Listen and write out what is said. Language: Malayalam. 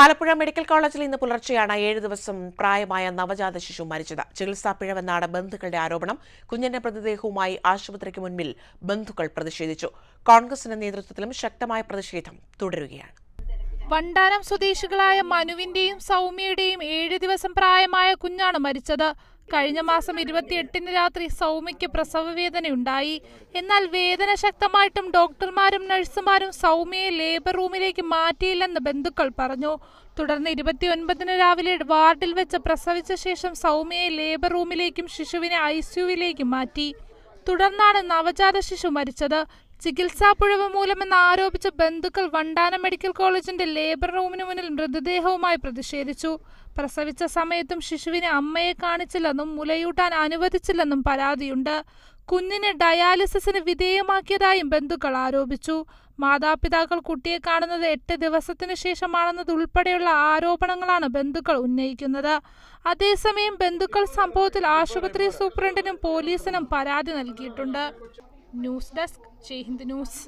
ആലപ്പുഴ മെഡിക്കൽ കോളേജിൽ ഇന്ന് പുലർച്ചെയാണ് ഏഴ് ദിവസം പ്രായമായ നവജാത ശിശു മരിച്ചത്. ചികിത്സാ പിഴവെന്നാണ് ബന്ധുക്കളുടെ ആരോപണം. കുഞ്ഞിന്റെ മൃതദേഹവുമായി ആശുപത്രിക്ക് മുൻപിൽ ബന്ധുക്കൾ പ്രതിഷേധിച്ചു. കോൺഗ്രസിന്റെ നേതൃത്വത്തിലും ശക്തമായ പ്രതിഷേധം തുടരുകയാണ്. വണ്ടാനം സ്വദേശികളായ മനുവിന്റെയും സൗമ്യയുടെയും ഏഴ് ദിവസം പ്രായമായ കുഞ്ഞാണ് മരിച്ചത്. കഴിഞ്ഞ മാസം ഇരുപത്തിയെട്ടിന് രാത്രി സൗമ്യയ്ക്ക് പ്രസവവേദനയുണ്ടായി എന്നാൽ വേദന ശക്തമായിട്ടും ഡോക്ടർമാരും നഴ്സുമാരും സൗമ്യയെ ലേബർ റൂമിലേക്ക് മാറ്റിയില്ലെന്ന് ബന്ധുക്കൾ പറഞ്ഞു. തുടർന്ന് ഇരുപത്തിയൊൻപതിന് രാവിലെ വാർഡിൽ വെച്ച് പ്രസവിച്ച ശേഷം സൗമ്യയെ ലേബർ റൂമിലേക്കും ശിശുവിനെ ഐ മാറ്റി. തുടർന്നാണ് നവജാത ശിശു മരിച്ചത്. ചികിത്സാ പുഴവ് മൂലമെന്ന് ആരോപിച്ച ബന്ധുക്കൾ വണ്ടാനം മെഡിക്കൽ കോളേജിന്റെ ലേബർ റൂമിന് മുന്നിൽ മൃതദേഹവുമായി പ്രതിഷേധിച്ചു. പ്രസവിച്ച സമയത്തും ശിശുവിനെ അമ്മയെ കാണിച്ചില്ലെന്നും മുലയൂട്ടാൻ അനുവദിച്ചില്ലെന്നും പരാതിയുണ്ട്. കുഞ്ഞിനെ ഡയാലിസിസിന് വിധേയമാക്കിയതായും ബന്ധുക്കൾ ആരോപിച്ചു. മാതാപിതാക്കൾ കുട്ടിയെ കാണുന്നത് എട്ട് ദിവസത്തിനു ശേഷമാണെന്നതുൾപ്പെടെയുള്ള ആരോപണങ്ങളാണ് ബന്ധുക്കൾ ഉന്നയിക്കുന്നത്. അതേസമയം ബന്ധുക്കൾ സംഭവത്തിൽ ആശുപത്രി സൂപ്രണ്ടിനും പോലീസിനും പരാതി നൽകിയിട്ടുണ്ട്. News desk Jaihind news.